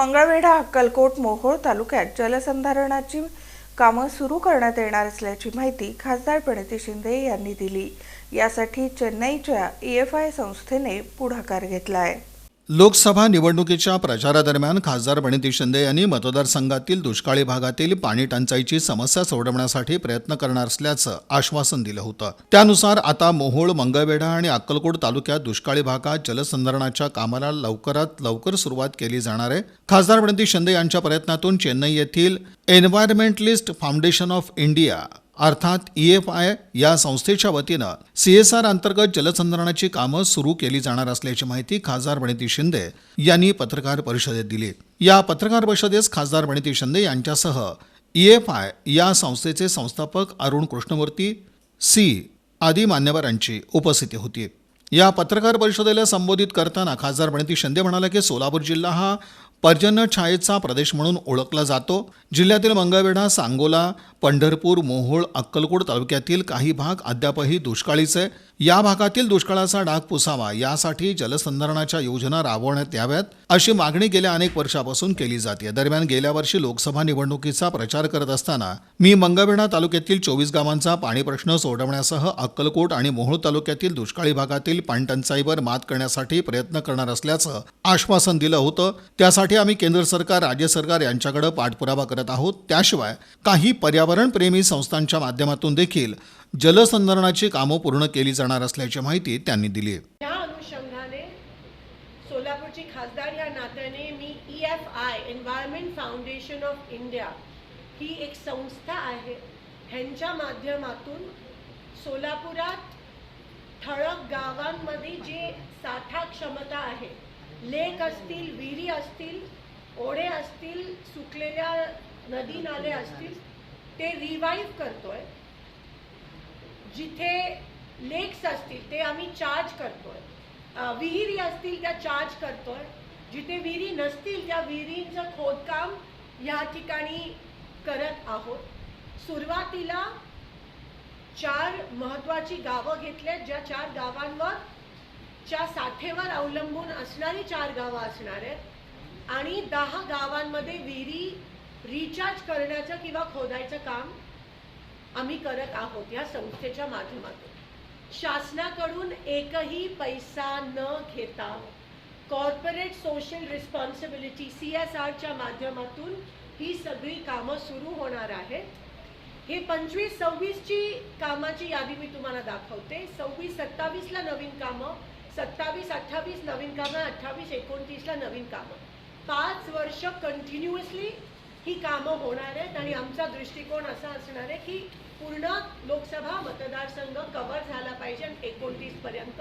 मंगळवेढा अक्कलकोट मोहोळ तालुक्यात जलसंधारणाची कामं सुरू करण्यात येणार असल्याची माहिती खासदार प्रणिती शिंदे यांनी दिली. यासाठी चेन्नईच्या ई एफ आय संस्थेने पुढाकार घेतला आहे लोकसभा निवडणुकीच्या प्रचारादरम्यान खासदार प्रणिती शिंदे यांनी मतदारसंघातील दुष्काळी भागातील पाणी टंचाईची समस्या सोडवण्यासाठी प्रयत्न करणार असल्याचं आश्वासन दिलं होतं. त्यानुसार आता मोहोळ मंगळवेढा आणि अक्कलकोट तालुक्यात दुष्काळी भागात जलसंधारणाच्या कामाला लवकरात लवकर सुरुवात केली जाणार आहे. खासदार प्रणिती शिंदे यांच्या प्रयत्नातून चेन्नई येथील एन्व्हायरमेंटलिस्ट फाउंडेशन ऑफ इंडिया अर्थात ई एफ आय या संस्थेच्या वतीनं सी एस आर अंतर्गत जलसंधारणाची कामं सुरू केली जाणार असल्याची माहिती खासदार प्रणिती शिंदे यांनी पत्रकार परिषदेत दिली. या पत्रकार परिषदेस खासदार प्रणिती शिंदे यांच्यासह ई एफ आय या संस्थेचे संस्थापक अरुण कृष्णमूर्ती सी आदी मान्यवरांची उपस्थिती होती. या पत्रकार परिषदेला संबोधित करताना खासदार प्रणिती शिंदे म्हणाले की सोलापूर जिल्हा हा पर्जन्य छायेचा प्रदेश म्हणून ओळखला जातो. जिल्ह्यातील मंगळवेढा सांगोला पंढरपूर मोहोळ अक्कलकोट तालुक्यातील काही भाग अद्यापही दुष्काळीच आहे. या भागातील दुष्काळाचा डाग पुसावा यासाठी जलसंधारणाच्या योजना राबवण्यात याव्यात. अशी मागणी गेल्या अनेक वर्षापासून केली जाते दरम्यान गेल्या वर्षी लोकसभा निवडणुकीचा प्रचार करत असताना मी मंगळवेढा तालुक्यातील चोवीस गावांचा पाणी प्रश्न सोडवण्यासह अक्कलकोट आणि मोहोळ तालुक्यातील दुष्काळी भागातील पाणटंचाईवर मात करण्यासाठी प्रयत्न करणार असल्याचं आश्वासन दिलं होतं. त्यासाठी आम्ही केंद्र सरकार राज्य सरकार यांच्याकडे पाठपुरावा करत आहोत. त्याशिवाय काही पर्यावरणप्रेमी संस्थांच्या माध्यमातून देखील जलसंधारणाची कामं पूर्ण केली जाणार असल्याची माहिती त्यांनी दिली आहे. खासदार या नात्याने मी E F I environment foundation of India ही एक संस्था आहे. ह्यांच्या माध्यमातून सोलापुरात ठळक गावांमध्ये जे साठा क्षमता आहे लेक असतील विहिरी असतील ओढे असतील सुकलेल्या नदी नाले असतील ते रिवाईव्ह करतोय. जिथे लेक्स असतील ते आम्ही चार्ज करतोय. विहिरी असतील त्या चार्ज करतोय. जिथे विहिरी नसतील त्या विहिरींचं खोदकाम या ठिकाणी करत आहोत. सुरुवातीला चार महत्वाची गावं घेतल्यात ज्या चार गावांवर च्या साठेवर अवलंबून असणारी चार गावं असणार आहेत. आणि दहा गावांमध्ये विहिरी रिचार्ज करण्याचं किंवा खोदायचं काम आम्ही करत आहोत या संस्थेच्या माध्यमातून. शासनाकडून एकही पैसा न घेता corporate social responsibility C S आरच्या माध्यमातून ही सगळी कामं सुरू होणार आहेत. हे पंचवीस सव्वीसची कामाची यादी मी तुम्हाला दाखवते. सव्वीस सत्तावीसला नवीन कामं सत्तावीस अठ्ठावीस नवीन कामं अठ्ठावीस एकोणतीसला नवीन कामं. पाच वर्ष कंटिन्युअसली ही कामं होणार आहेत आणि आमचा दृष्टिकोन असा असणार आहे की पूर्ण लोकसभा मतदारसंघ कव्हर झाला पाहिजे एकोणतीस पर्यंत.